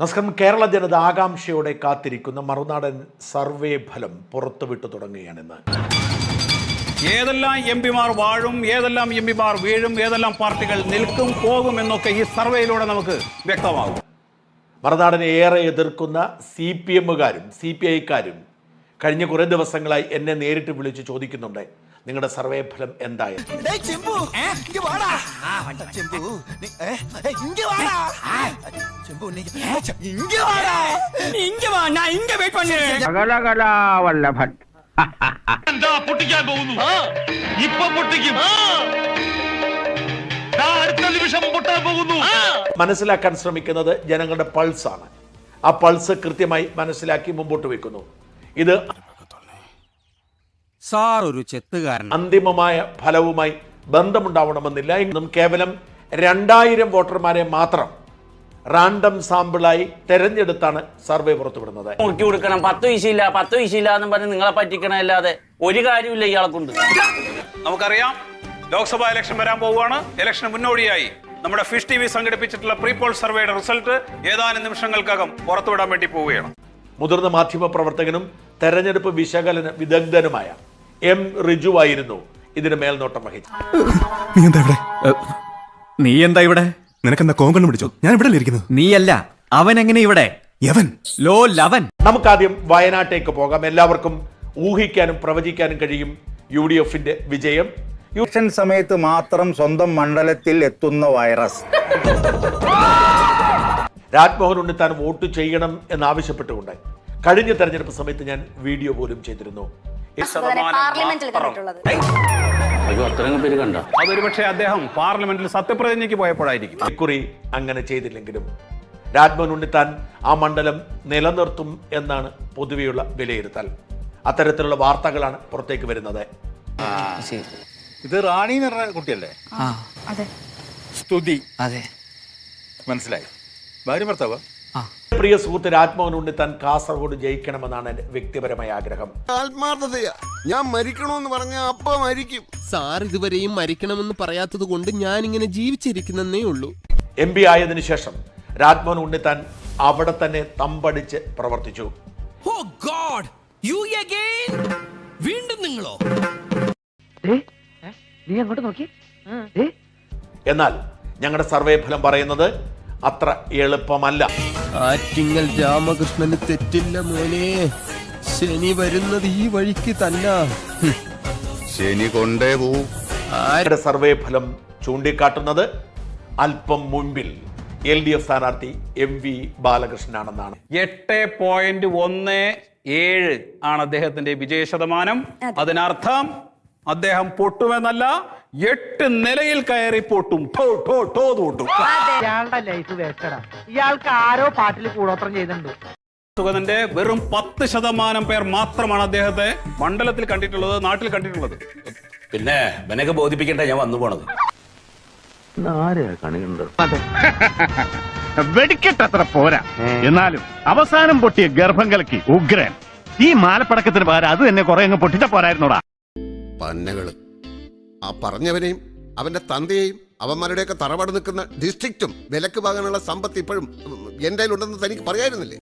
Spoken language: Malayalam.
നമസ്കാരം. കേരള ജനത ആകാംക്ഷയോടെ കാത്തിരിക്കുന്ന. മറുനാടൻ സർവേ ഫലം പുറത്തുവിട്ടു തുടങ്ങുകയാണിന്ന് ഏതെല്ലാം എം പിമാർ വാഴും ഏതെല്ലാം എം പിമാർ വീഴും ഏതെല്ലാം പാർട്ടികൾ നിൽക്കും പോകും എന്നൊക്കെ ഈ സർവേയിലൂടെ നമുക്ക് വ്യക്തമാകും. മറുനാടനെ ഏറെ എതിർക്കുന്ന സി പി എമ്മുകാരും സി പി ഐക്കാരും കഴിഞ്ഞ കുറേ ദിവസങ്ങളായി എന്നെ നേരിട്ട് വിളിച്ച് ചോദിക്കുന്നുണ്ട്. നിങ്ങളുടെ സർവേ ഫലം എന്തായാലും എന്താ പൊട്ടിക്കാൻ പോകുന്നു? ഇപ്പൊ പൊട്ടിക്കും. മനസ്സിലാക്കാൻ ശ്രമിക്കുന്നത് ജനങ്ങളുടെ പൾസാണ് ആ പൾസ് കൃത്യമായി മനസ്സിലാക്കി മുമ്പോട്ട് വെക്കുന്നു. ഇത് സാർ ഒരു ചെത്തുകാരൻ അന്തിമമായ ഫലവുമായി ബന്ധമുണ്ടാവണമെന്നില്ല. എന്നും കേവലം രണ്ടായിരം വോട്ടർമാരെ മാത്രം റാൻഡം സാമ്പിളായി തെരഞ്ഞെടുത്താണ് സർവേ പുറത്തുവിടുന്നത്. മുറുക്കി കൊടുക്കണം. പത്ത് വിശയില്ല പത്ത് വിശയില്ല എന്നും പറഞ്ഞ് നിങ്ങളെ പറ്റിക്കണല്ലാതെ ഒരു കാര്യമില്ല ഇയാളെ കൊണ്ട് നമുക്കറിയാം ലോക്സഭാ ഇലക്ഷൻ വരാൻ പോവുകയാണ്. ഇലക്ഷന് മുന്നോടിയായി നമ്മുടെ ഫിഷ് ടി വി സംഘടിപ്പിച്ചിട്ടുള്ള പ്രീപോൾ സർവേയുടെ റിസൾട്ട് ഏതാനും നിമിഷങ്ങൾക്കകം പുറത്തുവിടാൻ വേണ്ടി പോവുകയാണ്. മുതിർന്ന മാധ്യമ പ്രവർത്തകനും തെരഞ്ഞെടുപ്പ് വിശകലന വിദഗ്ധനുമായ എം റിജുവായിരുന്നു. ഇതിന് മേൽനോട്ടം വഹിച്ചത് നീ എന്താ ഇവിടെ? നീ എന്താ ഇവിടെ? നിനക്കെന്താ കോങ്കണ്ണ് പിടിച്ചോ? ഞാൻ ഇവിടെ ഇരിക്കുന്നത്? നീയല്ല. അവൻ എങ്ങനെ ഇവിടെ? യവൻ. ലോ ലവൻ. നമുക്കാദ്യം വയനാട്ടേക്ക് പോകാം. എല്ലാവർക്കും ഊഹിക്കാനും പ്രവചിക്കാനും കഴിയും യു ഡി എഫിന്റെ വിജയം. യുഷൻ ഇലക്ഷൻ സമയത്ത് മാത്രം സ്വന്തം മണ്ഡലത്തിൽ എത്തുന്ന വൈറസ്. രാജ്മോഹൻ ഉണ്ണിത്താൻ വോട്ട് ചെയ്യണം എന്നാവശ്യപ്പെട്ടുകൊണ്ട് കഴിഞ്ഞ തെരഞ്ഞെടുപ്പ് സമയത്ത് ഞാൻ വീഡിയോ പോലും ചെയ്തിരുന്നു. ഈ പാർലമെന്റിൽ. കണ്ടിട്ടുള്ളത്. അയ്യോ അത്രയും പേര് കണ്ട. അതൊരു പക്ഷേ അദ്ദേഹം പാർലമെന്റിൽ സത്യപ്രതിജ്ഞയ്ക്ക് പോയപ്പോഴായിരിക്കും. ഇക്കുറി അങ്ങനെ ചെയ്തില്ലെങ്കിലും രാജ്മോഹൻ ഉണ്ണിത്താൻ ആ മണ്ഡലം നിലനിർത്തും എന്നാണ് പൊതുവെയുള്ള വിലയിരുത്തൽ. അത്തരത്തിലുള്ള വാർത്തകളാണ് പുറത്തേക്ക് വരുന്നത്. ഇത് റാണി എന്ന് പറഞ്ഞ കുട്ടിയല്ലേ? അതെ. സ്തുതി. അതെ. മനസ്സിലായി. ഭാര്യ ഭർത്താവ്? പ്രിയ സുഹൃത്ത് രാജ്മോഹൻ ഉണ്ണിത്താൻ കാസർഗോഡ് ജയിക്കണമെന്നാണ് എന്റെ വ്യക്തിപരമായ ആഗ്രഹം. ആത്മാർത്ഥതയാ. ഞാൻ മരിക്കണമെന്ന് പറഞ്ഞ അപ്പ മരിക്കും. സാർ ഇതുവരെയും മരിക്കണമെന്ന് പറയാത്തത് കൊണ്ട് ഞാൻ ഇങ്ങനെ ജീവിച്ചിരിക്കുന്നേ ഉള്ളൂ. എം പി ആയതിനു ശേഷം രാജ്മോഹൻ ഉണ്ണിത്താൻ അവിടെ തന്നെ തമ്പടിച്ച് പ്രവർത്തിച്ചു. ഓ ഗോഡ് യു അഗൈൻ വീണ്ടും നിങ്ങളോ? നീ അങ്ങോട്ട് നോക്കി. എന്നാൽ ഞങ്ങളുടെ സർവേ ഫലം പറയുന്നത് അത്ര എളുപ്പമല്ല. ആറ്റിങ്ങൽ രാമകൃഷ്ണന് തെറ്റില്ല മോനെ. ശനി വരുന്നത് ഈ വഴിക്ക് തന്നെ. ശനി കൊണ്ടേ പോവും ആരുടെ സർവേ ഫലം ചൂണ്ടിക്കാട്ടുന്നത്? അല്പം മുൻപിൽ എൽ ഡി എഫ് സ്ഥാനാർത്ഥി എം വി ബാലകൃഷ്ണനാണെന്നാണ്. എട്ട് പോയിന്റ് ഒന്ന് ഏഴ് ആണ് അദ്ദേഹത്തിന്റെ വിജയ ശതമാനം അതിനർത്ഥം അദ്ദേഹം പൊട്ടുമെന്നല്ല എട്ട് നിലയിൽ കയറി പൊട്ടും. ഇയാളുടെ ലൈഫ് വേസ്റ്റഡാ ഇയാൾക്ക് ആരോ പാട്ടിൽ കൂടോത്രം ചെയ്തിട്ടുണ്ട് സുഗതന്റെ വെറും പത്ത് ശതമാനം പേർ മാത്രമാണ് അദ്ദേഹത്തെ മണ്ഡലത്തിൽ കണ്ടിട്ടുള്ളത് നാട്ടിൽ കണ്ടിട്ടുള്ളത്. പിന്നെ ഇവനൊക്കെ ബോധിപ്പിക്കേണ്ട ഞാൻ വന്നു പോണത്. വെടിക്കെട്ടത്ര പോരാ. എന്നാലും അവസാനം പൊട്ടിയ ഗർഭം കലക്കി ഉഗ്രൻ. ഈ മാലപ്പടക്കത്തിന് പകരം അത് തന്നെ കുറെ അങ്ങ് പൊട്ടിച്ച പോരായിരുന്നോടാ. പന്നകൾ. ആ പറഞ്ഞവനെയും അവന്റെ തന്തയെയും അവന്മാരുടെയൊക്കെ തറവാട് നിൽക്കുന്ന ഡിസ്ട്രിക്റ്റും വിലക്ക് വാങ്ങാനുള്ള സമ്പത്ത് ഇപ്പോഴും എന്റെ ഉണ്ടെന്ന് തനിക്ക് പറയായിരുന്നില്ലേ?